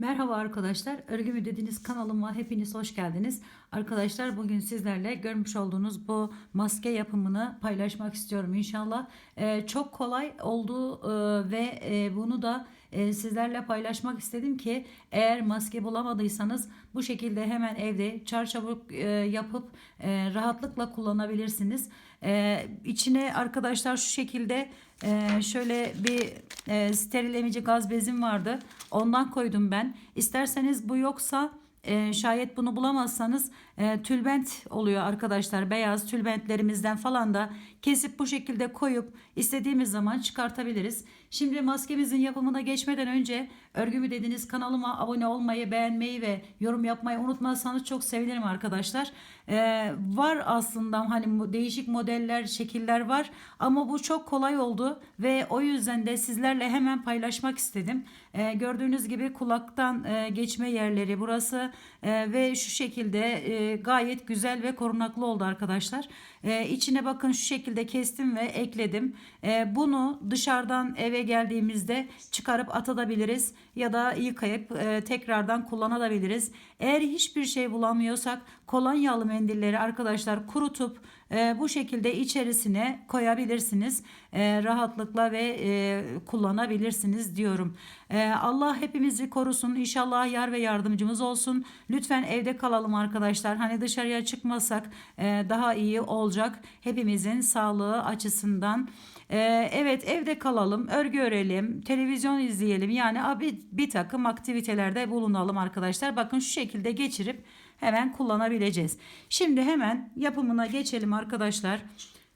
Merhaba arkadaşlar. Örgü mü dediğiniz kanalıma hepiniz hoş geldiniz. Arkadaşlar bugün sizlerle görmüş olduğunuz bu maske yapımını paylaşmak istiyorum inşallah. Ee, çok kolay oldu e, ve e, bunu da e, sizlerle paylaşmak istedim ki eğer maske bulamadıysanız bu şekilde hemen evde çarçabuk e, yapıp e, rahatlıkla kullanabilirsiniz. E, içine arkadaşlar şu şekilde e, şöyle bir e, steril emici gaz bezim vardı. Ondan koydum ben. İsterseniz bu yoksa e, şayet bunu bulamazsanız e, tülbent oluyor arkadaşlar. Beyaz tülbentlerimizden falan da kesip bu şekilde koyup istediğimiz zaman çıkartabiliriz. Şimdi maskemizin yapımına geçmeden önce örgümü dediğiniz kanalıma abone olmayı, beğenmeyi ve yorum yapmayı unutmazsanız çok sevinirim arkadaşlar. E, var aslında hani değişik modeller, şekiller var ama bu çok kolay oldu ve o yüzden de sizlerle hemen paylaşmak istedim. E, gördüğünüz gibi kulaktan e, geçme yerleri burası e, ve şu şekilde e, gayet güzel ve korunaklı oldu arkadaşlar. E, içine bakın şu şekilde kestim ve ekledim. E, bunu dışarıdan eve geldiğimizde çıkarıp atabiliriz ya da yıkayıp e, tekrardan kullanabiliriz. Eğer hiçbir şey bulamıyorsak kolonyalı mendilleri arkadaşlar kurutup e, bu şekilde içerisine koyabilirsiniz. E, rahatlıkla ve e, kullanabilirsiniz diyorum. E, Allah hepimizi korusun. İnşallah yar ve yardımcımız olsun. Lütfen evde kalalım arkadaşlar. Hani dışarıya çıkmasak e, daha iyi olacak. Hepimizin sağlığı açısından. Ee, evet evde kalalım, örgü örelim, televizyon izleyelim. Yani abi bir takım aktivitelerde bulunalım arkadaşlar. Bakın şu şekilde geçirip hemen kullanabileceğiz. Şimdi hemen yapımına geçelim arkadaşlar.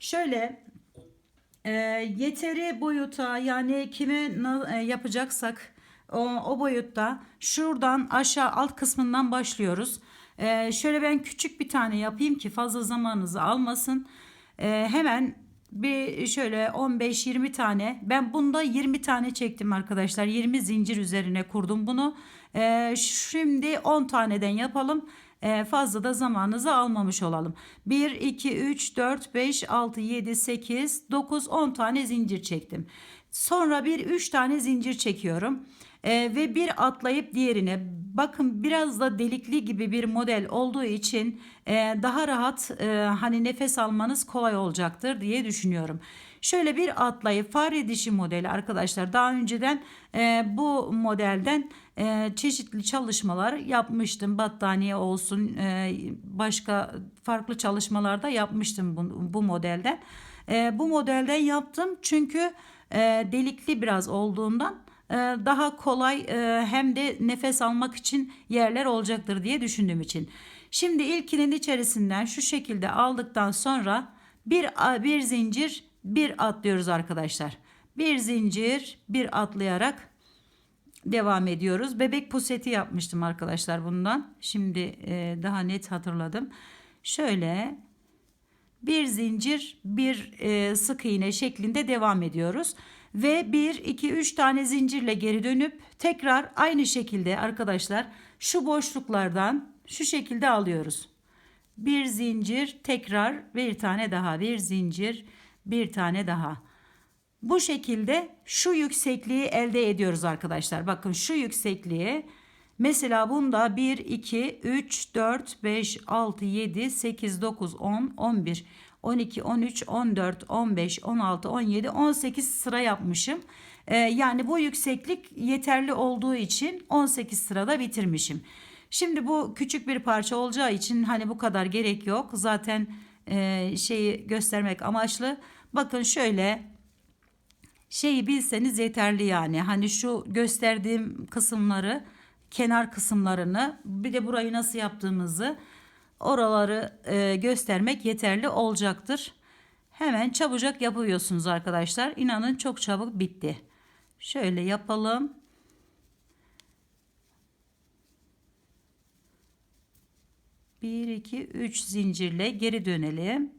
Şöyle e, yeteri boyuta yani kime e, yapacaksak o, o boyutta şuradan aşağı alt kısmından başlıyoruz. E, şöyle ben küçük bir tane yapayım ki fazla zamanınızı almasın. E, hemen bir şöyle 15-20 tane. Ben bunda 20 tane çektim arkadaşlar. 20 zincir üzerine kurdum bunu. Ee, şimdi 10 taneden yapalım. Ee, fazla da zamanınızı almamış olalım. 1 2 3 4 5 6 7 8 9 10 tane zincir çektim. Sonra bir 3 tane zincir çekiyorum ee, ve bir atlayıp diğerine bakın biraz da delikli gibi bir model olduğu için e, daha rahat e, hani nefes almanız kolay olacaktır diye düşünüyorum. Şöyle bir atlayıp fare dişi modeli arkadaşlar daha önceden e, bu modelden e, çeşitli çalışmalar yapmıştım. Battaniye olsun e, başka farklı çalışmalarda yapmıştım bu, bu modelden. E, bu modelden yaptım çünkü e, delikli biraz olduğundan e, daha kolay e, hem de nefes almak için yerler olacaktır diye düşündüğüm için. Şimdi ilkinin içerisinden şu şekilde aldıktan sonra bir bir zincir bir atlıyoruz arkadaşlar. Bir zincir bir atlayarak devam ediyoruz. Bebek puseti yapmıştım arkadaşlar bundan. Şimdi e, daha net hatırladım. Şöyle bir zincir bir e, sık iğne şeklinde devam ediyoruz. Ve 1 2 3 tane zincirle geri dönüp tekrar aynı şekilde arkadaşlar şu boşluklardan şu şekilde alıyoruz. Bir zincir tekrar bir tane daha bir zincir bir tane daha. Bu şekilde şu yüksekliği elde ediyoruz arkadaşlar. Bakın şu yüksekliği mesela bunda 1, 2, 3, 4, 5, 6, 7, 8, 9, 10, 11, 12, 13, 14, 15, 16, 17, 18 sıra yapmışım. Ee, yani bu yükseklik yeterli olduğu için 18 sırada bitirmişim. Şimdi bu küçük bir parça olacağı için hani bu kadar gerek yok. Zaten e, şeyi göstermek amaçlı. Bakın şöyle şeyi bilseniz yeterli yani. Hani şu gösterdiğim kısımları, kenar kısımlarını, bir de burayı nasıl yaptığımızı oraları e, göstermek yeterli olacaktır. Hemen çabucak yapıyorsunuz arkadaşlar. İnanın çok çabuk bitti. Şöyle yapalım. Bir, iki, üç zincirle geri dönelim.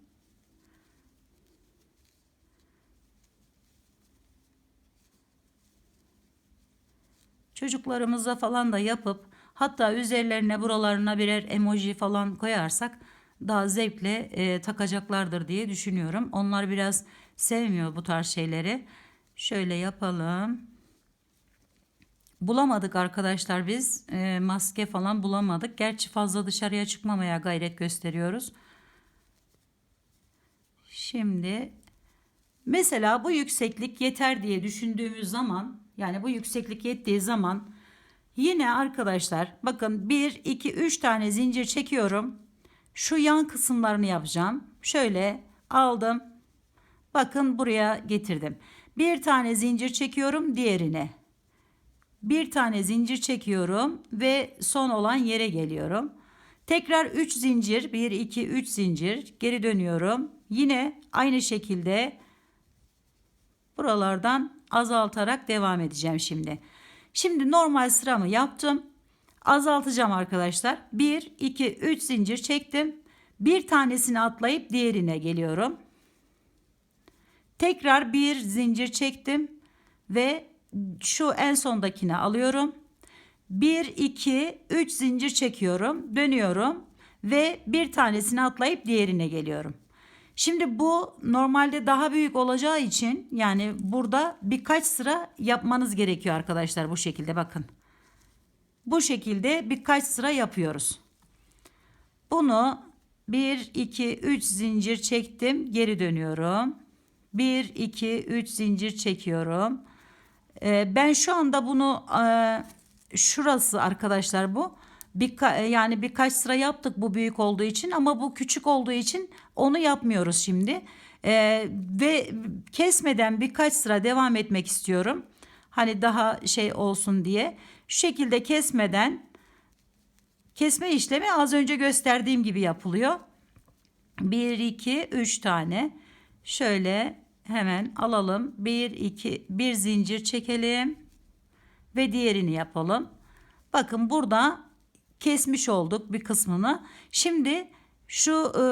Çocuklarımıza falan da yapıp hatta üzerlerine buralarına birer emoji falan koyarsak daha zevkle e, takacaklardır diye düşünüyorum. Onlar biraz sevmiyor bu tarz şeyleri. Şöyle yapalım. bulamadık arkadaşlar biz. E, maske falan bulamadık. Gerçi fazla dışarıya çıkmamaya gayret gösteriyoruz. Şimdi mesela bu yükseklik yeter diye düşündüğümüz zaman yani bu yükseklik yettiği zaman yine arkadaşlar bakın 1 2 3 tane zincir çekiyorum. Şu yan kısımlarını yapacağım. Şöyle aldım. Bakın buraya getirdim. Bir tane zincir çekiyorum diğerine. Bir tane zincir çekiyorum ve son olan yere geliyorum. Tekrar 3 zincir 1 2 3 zincir geri dönüyorum. Yine aynı şekilde buralardan azaltarak devam edeceğim şimdi. Şimdi normal sıramı yaptım. Azaltacağım arkadaşlar. 1 2 3 zincir çektim. Bir tanesini atlayıp diğerine geliyorum. Tekrar bir zincir çektim ve şu en sondakine alıyorum. 1 2 3 zincir çekiyorum, dönüyorum ve bir tanesini atlayıp diğerine geliyorum. Şimdi bu normalde daha büyük olacağı için yani burada birkaç sıra yapmanız gerekiyor arkadaşlar bu şekilde bakın. Bu şekilde birkaç sıra yapıyoruz. Bunu 1 2 3 zincir çektim, geri dönüyorum. 1 2 3 zincir çekiyorum. Ee, ben şu anda bunu e, şurası arkadaşlar bu. Birka, yani birkaç sıra yaptık bu büyük olduğu için ama bu küçük olduğu için onu yapmıyoruz şimdi. Ee, ve kesmeden birkaç sıra devam etmek istiyorum. Hani daha şey olsun diye. Şu şekilde kesmeden kesme işlemi az önce gösterdiğim gibi yapılıyor. 1 2 3 tane şöyle hemen alalım. 1 2 bir zincir çekelim ve diğerini yapalım. Bakın burada kesmiş olduk bir kısmını. Şimdi şu e,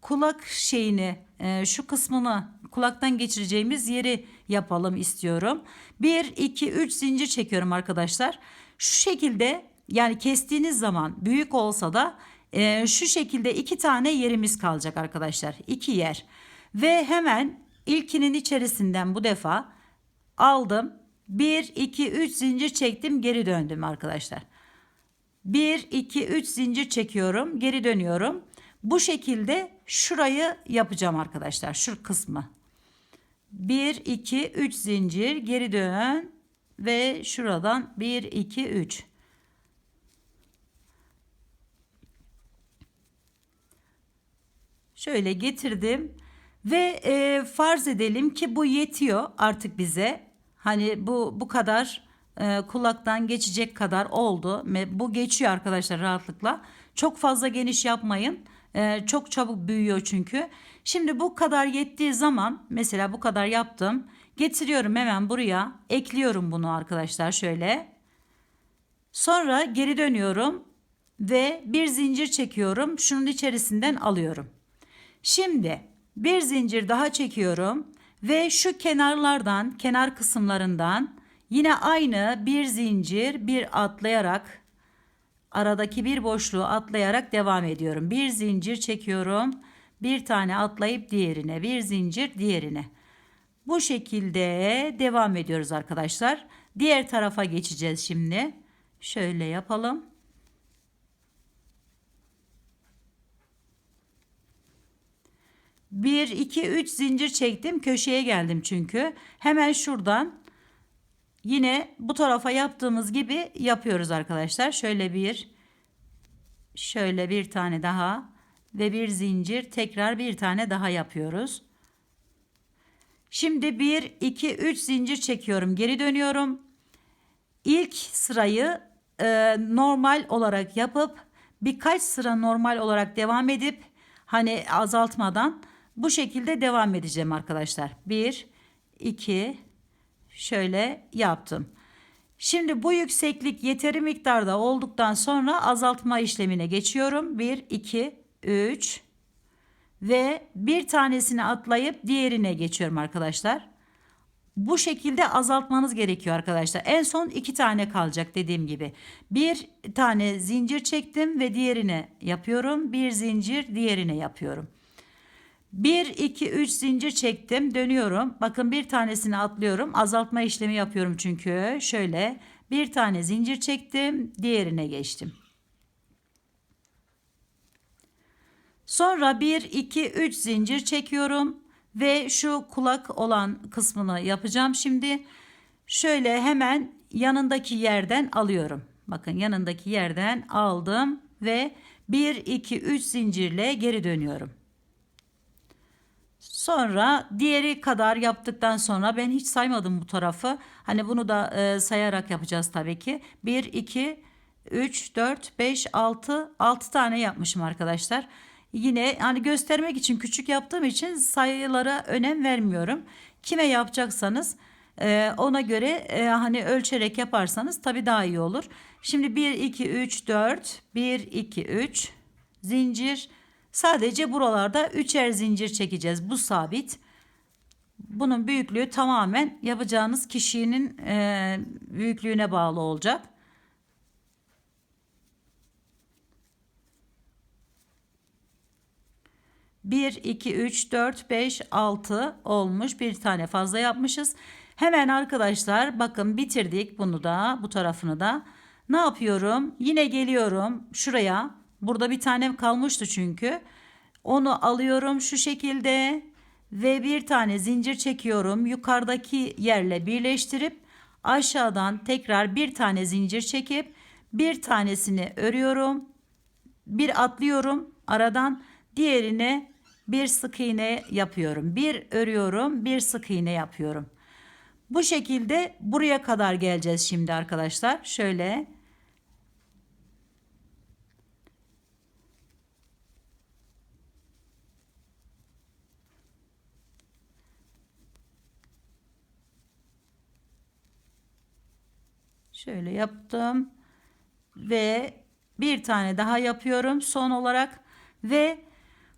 kulak şeyini e, şu kısmını kulaktan geçireceğimiz yeri yapalım istiyorum. 1 2 3 zincir çekiyorum arkadaşlar. Şu şekilde yani kestiğiniz zaman büyük olsa da e, şu şekilde iki tane yerimiz kalacak arkadaşlar. iki yer. Ve hemen ilkinin içerisinden bu defa aldım. 1 2 3 zincir çektim, geri döndüm arkadaşlar. 1 2 3 zincir çekiyorum, geri dönüyorum. Bu şekilde şurayı yapacağım arkadaşlar. Şu kısmı. 1 2 3 zincir geri dön ve şuradan 1 2 3 Şöyle getirdim ve e, farz edelim ki bu yetiyor artık bize. Hani bu bu kadar e, kulaktan geçecek kadar oldu. Bu geçiyor arkadaşlar rahatlıkla. Çok fazla geniş yapmayın. E, çok çabuk büyüyor çünkü. Şimdi bu kadar yettiği zaman mesela bu kadar yaptım. Getiriyorum hemen buraya. Ekliyorum bunu arkadaşlar şöyle. Sonra geri dönüyorum ve bir zincir çekiyorum. Şunun içerisinden alıyorum. Şimdi bir zincir daha çekiyorum ve şu kenarlardan, kenar kısımlarından yine aynı bir zincir bir atlayarak aradaki bir boşluğu atlayarak devam ediyorum. Bir zincir çekiyorum. Bir tane atlayıp diğerine, bir zincir diğerine. Bu şekilde devam ediyoruz arkadaşlar. Diğer tarafa geçeceğiz şimdi. Şöyle yapalım. 1 2 3 zincir çektim. Köşeye geldim çünkü. Hemen şuradan yine bu tarafa yaptığımız gibi yapıyoruz arkadaşlar. Şöyle bir şöyle bir tane daha ve bir zincir tekrar bir tane daha yapıyoruz. Şimdi 1 2 3 zincir çekiyorum. Geri dönüyorum. İlk sırayı e, normal olarak yapıp birkaç sıra normal olarak devam edip hani azaltmadan bu şekilde devam edeceğim arkadaşlar. 1 2 şöyle yaptım. Şimdi bu yükseklik yeteri miktarda olduktan sonra azaltma işlemine geçiyorum. 1 2 3 ve bir tanesini atlayıp diğerine geçiyorum arkadaşlar. Bu şekilde azaltmanız gerekiyor arkadaşlar. En son iki tane kalacak dediğim gibi. Bir tane zincir çektim ve diğerine yapıyorum. Bir zincir diğerine yapıyorum. 1 2 3 zincir çektim dönüyorum bakın bir tanesini atlıyorum azaltma işlemi yapıyorum çünkü şöyle Bir tane zincir çektim. Diğerine geçtim. Sonra 1, 2, 3 zincir çekiyorum. Ve şu kulak olan kısmını yapacağım şimdi. Şöyle hemen yanındaki yerden alıyorum. Bakın yanındaki yerden aldım ve 1, 2, 3 zincirle geri dönüyorum. Sonra diğeri kadar yaptıktan sonra ben hiç saymadım bu tarafı. Hani bunu da e, sayarak yapacağız tabii ki. 1, 2, 3, 4, 5, 6, 6 tane yapmışım arkadaşlar. Yine hani göstermek için küçük yaptığım için sayılara önem vermiyorum. Kime yapacaksanız e, ona göre e, hani ölçerek yaparsanız tabii daha iyi olur. Şimdi 1, 2, 3, 4, 1, 2, 3 zincir. Sadece buralarda üçer zincir çekeceğiz. Bu sabit. Bunun büyüklüğü tamamen yapacağınız kişinin e, büyüklüğüne bağlı olacak. Bir, iki, üç, dört, beş, altı olmuş. Bir tane fazla yapmışız. Hemen arkadaşlar bakın bitirdik bunu da bu tarafını da. Ne yapıyorum? Yine geliyorum şuraya. Burada bir tane kalmıştı çünkü. Onu alıyorum şu şekilde ve bir tane zincir çekiyorum. Yukarıdaki yerle birleştirip aşağıdan tekrar bir tane zincir çekip bir tanesini örüyorum. Bir atlıyorum aradan diğerine bir sık iğne yapıyorum. Bir örüyorum, bir sık iğne yapıyorum. Bu şekilde buraya kadar geleceğiz şimdi arkadaşlar. Şöyle Şöyle yaptım. Ve bir tane daha yapıyorum son olarak. Ve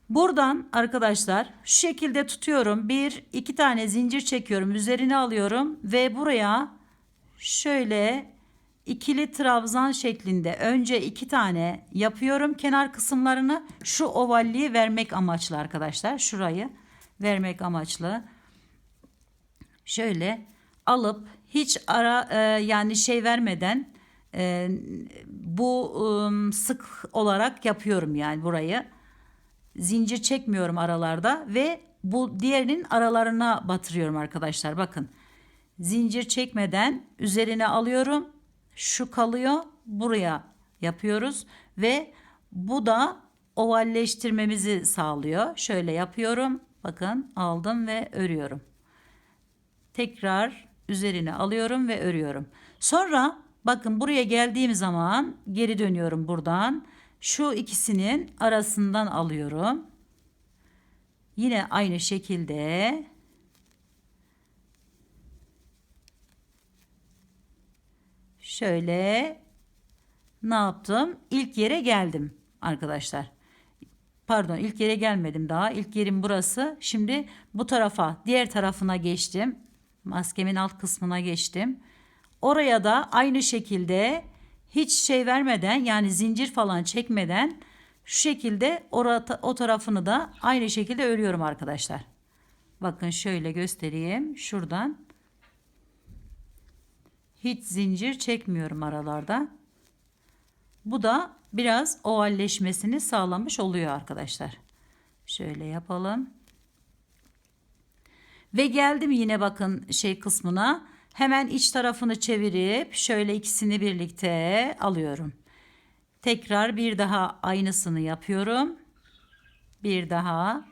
buradan arkadaşlar şu şekilde tutuyorum. Bir iki tane zincir çekiyorum. Üzerine alıyorum. Ve buraya şöyle ikili trabzan şeklinde önce iki tane yapıyorum kenar kısımlarını şu ovalliği vermek amaçlı arkadaşlar şurayı vermek amaçlı şöyle alıp hiç ara e, yani şey vermeden e, bu e, sık olarak yapıyorum yani burayı. Zincir çekmiyorum aralarda ve bu diğerinin aralarına batırıyorum arkadaşlar. Bakın. Zincir çekmeden üzerine alıyorum. Şu kalıyor. Buraya yapıyoruz ve bu da ovalleştirmemizi sağlıyor. Şöyle yapıyorum. Bakın aldım ve örüyorum. Tekrar üzerine alıyorum ve örüyorum. Sonra bakın buraya geldiğim zaman geri dönüyorum buradan. Şu ikisinin arasından alıyorum. Yine aynı şekilde şöyle ne yaptım? İlk yere geldim arkadaşlar. Pardon ilk yere gelmedim daha. İlk yerim burası. Şimdi bu tarafa diğer tarafına geçtim maskemin alt kısmına geçtim. Oraya da aynı şekilde hiç şey vermeden yani zincir falan çekmeden şu şekilde orada, o tarafını da aynı şekilde örüyorum arkadaşlar. Bakın şöyle göstereyim. Şuradan hiç zincir çekmiyorum aralarda. Bu da biraz ovalleşmesini sağlamış oluyor arkadaşlar. Şöyle yapalım. Ve geldim yine bakın şey kısmına. Hemen iç tarafını çevirip şöyle ikisini birlikte alıyorum. Tekrar bir daha aynısını yapıyorum. Bir daha.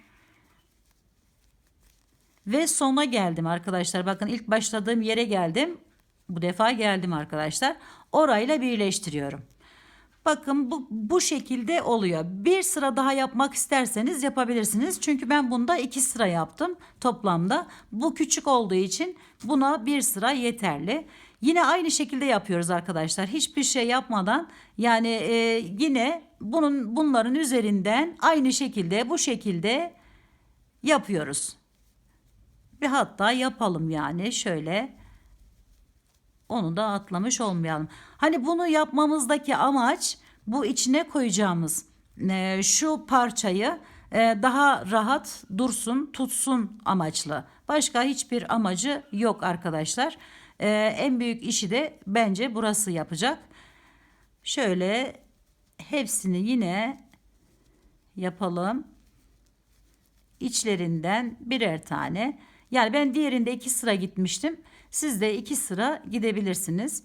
Ve sona geldim arkadaşlar. Bakın ilk başladığım yere geldim. Bu defa geldim arkadaşlar. Orayla birleştiriyorum. Bakın bu, bu şekilde oluyor. Bir sıra daha yapmak isterseniz yapabilirsiniz. Çünkü ben bunda iki sıra yaptım toplamda. Bu küçük olduğu için buna bir sıra yeterli. Yine aynı şekilde yapıyoruz arkadaşlar. Hiçbir şey yapmadan yani e, yine bunun bunların üzerinden aynı şekilde bu şekilde yapıyoruz. Bir hatta yapalım yani şöyle onu da atlamış olmayalım. Hani bunu yapmamızdaki amaç bu içine koyacağımız e, şu parçayı e, daha rahat dursun, tutsun amaçlı. Başka hiçbir amacı yok arkadaşlar. Ee, en büyük işi de bence burası yapacak. Şöyle hepsini yine yapalım. İçlerinden birer tane. Yani ben diğerinde iki sıra gitmiştim. Siz de iki sıra gidebilirsiniz.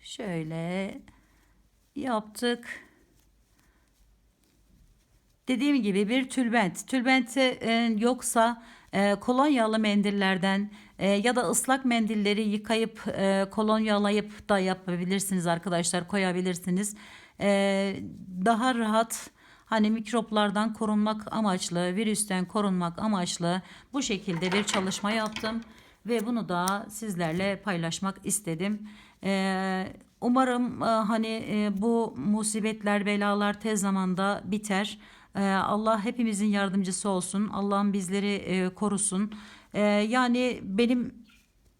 Şöyle yaptık. Dediğim gibi bir tülbent. Tülbenti e, yoksa e, kolonyalı mendillerden e, ya da ıslak mendilleri yıkayıp e, kolonyalayıp da yapabilirsiniz arkadaşlar koyabilirsiniz. E, daha rahat hani mikroplardan korunmak amaçlı, virüsten korunmak amaçlı bu şekilde bir çalışma yaptım ve bunu da sizlerle paylaşmak istedim. E, umarım e, hani e, bu musibetler, belalar tez zamanda biter. Ee, Allah hepimizin yardımcısı olsun. Allah'ım bizleri e, korusun. Ee, yani benim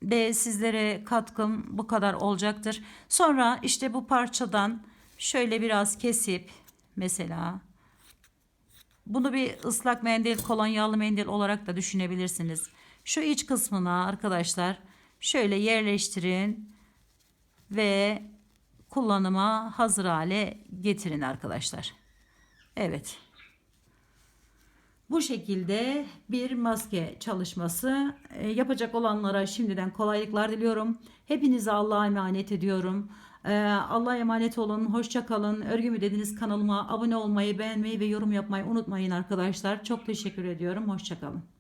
de sizlere katkım bu kadar olacaktır. Sonra işte bu parçadan şöyle biraz kesip mesela bunu bir ıslak mendil, kolonyalı mendil olarak da düşünebilirsiniz. Şu iç kısmına arkadaşlar şöyle yerleştirin ve kullanıma hazır hale getirin arkadaşlar. Evet. Bu şekilde bir maske çalışması e, yapacak olanlara şimdiden kolaylıklar diliyorum. Hepinize Allah'a emanet ediyorum. E, Allah'a emanet olun. Hoşça kalın. Örgü mü dediniz kanalıma abone olmayı, beğenmeyi ve yorum yapmayı unutmayın arkadaşlar. Çok teşekkür ediyorum. Hoşça kalın.